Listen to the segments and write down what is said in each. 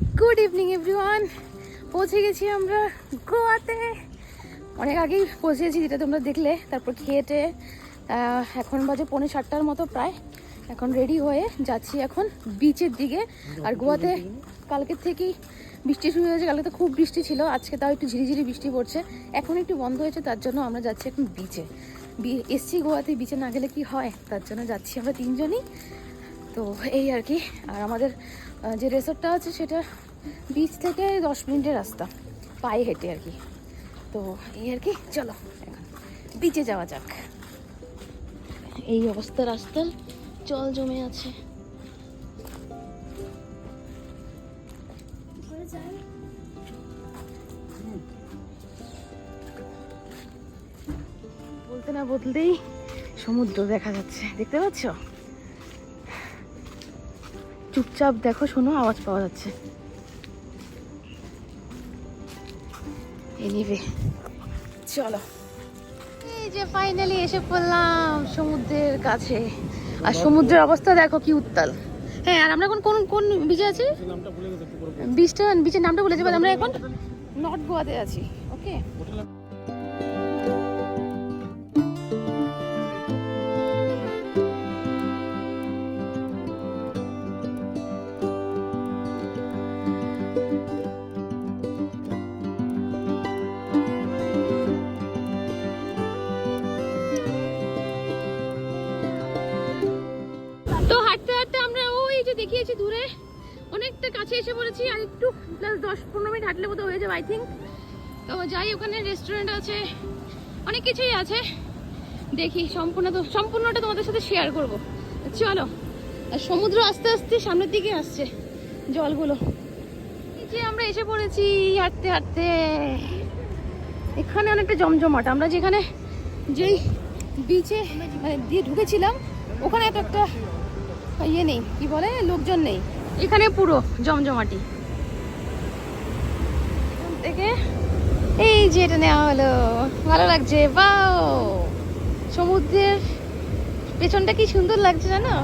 Good evening everyone পৌঁছে গেছি আমরা গোয়াতে। অনেক আগেই পৌঁছেছি যেটা তোমরা দেখলে, তারপর খেয়েটে এখন বাজে পৌনে সাতটার মতো প্রায়। এখন রেডি হয়ে যাচ্ছি এখন বিচের দিকে। আর গোয়াতে কালকের থেকেই বৃষ্টি শুরু হয়েছে। কালকে তো খুব বৃষ্টি ছিল, আজকে তাও একটু ঝিরিঝিরি বৃষ্টি পড়ছে। এখন একটু বন্ধ হয়েছে, তার জন্য আমরা যাচ্ছি এখন বিচে এসছি গোয়াতে বিচে না গেলে কি হয়? তার জন্য যাচ্ছি আমরা তিনজনই। তো এই আর কি, আর আমাদের যে রেসর্টটা আছে সেটা বিচ থেকে দশ মিনিটের রাস্তা, পায়ে হেঁটে আর কি। তো এই আর কি, চলো এখন বিচে যাওয়া যাক। এই অবস্থা রাস্তার, জল জমে আছে। বলতে না বলতেই সমুদ্র দেখা যাচ্ছে, দেখতে পাচ্ছ? চুপচাপ দেখো শোনো আওয়াজ পাওয়া যাচ্ছে। এনিভে চলো। এই যে ফাইনালি এসে পড়লাম সমুদ্রের কাছে। আর সমুদ্রের অবস্থা দেখো কি উত্তাল। হ্যাঁ আর আমরা এখন কোন কোন বিচে আছি? বিচটা বিচের নামটা বলেছি আমরা এখন নর্থ গোয়াতে আছি ওকে দেখিয়েছি দূরে। অনেকটা কাছে এসে পড়েছি, আর একটু প্লাস দশ পনেরো মিনিট হাঁটলে বোধহয় হয়ে যাবে আই থিঙ্ক তো যাই, ওখানে রেস্টুরেন্ট আছে। অনেক কিছুই আছে। দেখি, সম্পূর্ণ তো সম্পূর্ণটা তোমাদের সাথে শেয়ার করব। চলো, আর সমুদ্র আস্তে আস্তে সামনের দিকে আসছে জলগুলো। যে আমরা এসে পড়েছি হাঁটতে হাঁটতে। এখানে অনেকটা জমজমাট। আমরা যেখানে যেই বিচে মানে দিয়ে ঢুকেছিলাম, ওখানে এত একটা ইয়ে নেই কি বলে? লোকজন নেই। এখানে পুরো জমজমাটি। এখান থেকে এই যে এটা নেওয়া হলো। ভালো লাগছে বাও সমুদ্রের পেছনটা কি সুন্দর লাগছে জানো?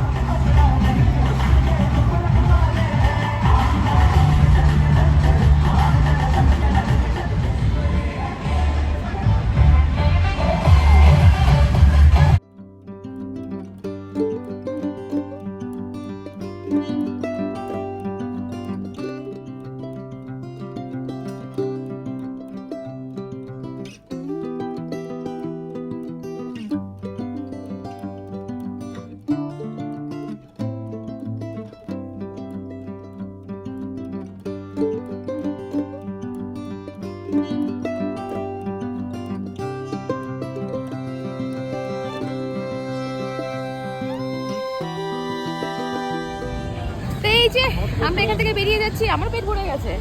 এই আমরা এখান থেকে বেরিয়ে যাচ্ছি আমার পেট ভরে গেছে।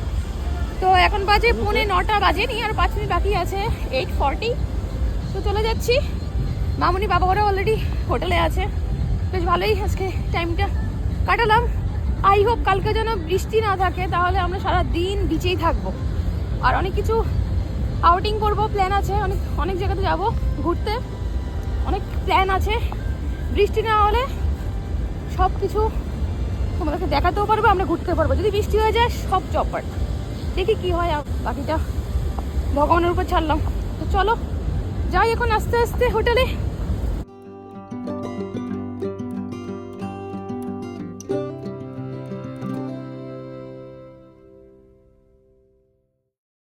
তো এখন বাজে পৌনে নটা বাজেনি, আর পাঁচ মিনিট বাকি আছে এইট ফর্টি তো চলে যাচ্ছি। মামুনি বাবা ওরা অলরেডি হোটেলে আছে। বেশ ভালোই আজকে টাইমটা কাটালাম। আই হোপ কালকে যেন বৃষ্টি না থাকে, তাহলে আমরা সারা দিন বিচেই থাকব। আর অনেক কিছু আউটিং করব প্ল্যান আছে, অনেক অনেক জায়গাতে যাব ঘুরতে। অনেক প্ল্যান আছে। বৃষ্টি না হলে সব কিছু তোমাদেরকে দেখাতেও পারব, আমরা ঘুরতে পারব। যদি বৃষ্টি হয়ে যায়, সব চপার। দেখি কি হয়, আর বাকিটা ভগবানের উপর ছাড়লাম। তো চলো, যাই এখন আস্তে আস্তে হোটেলে।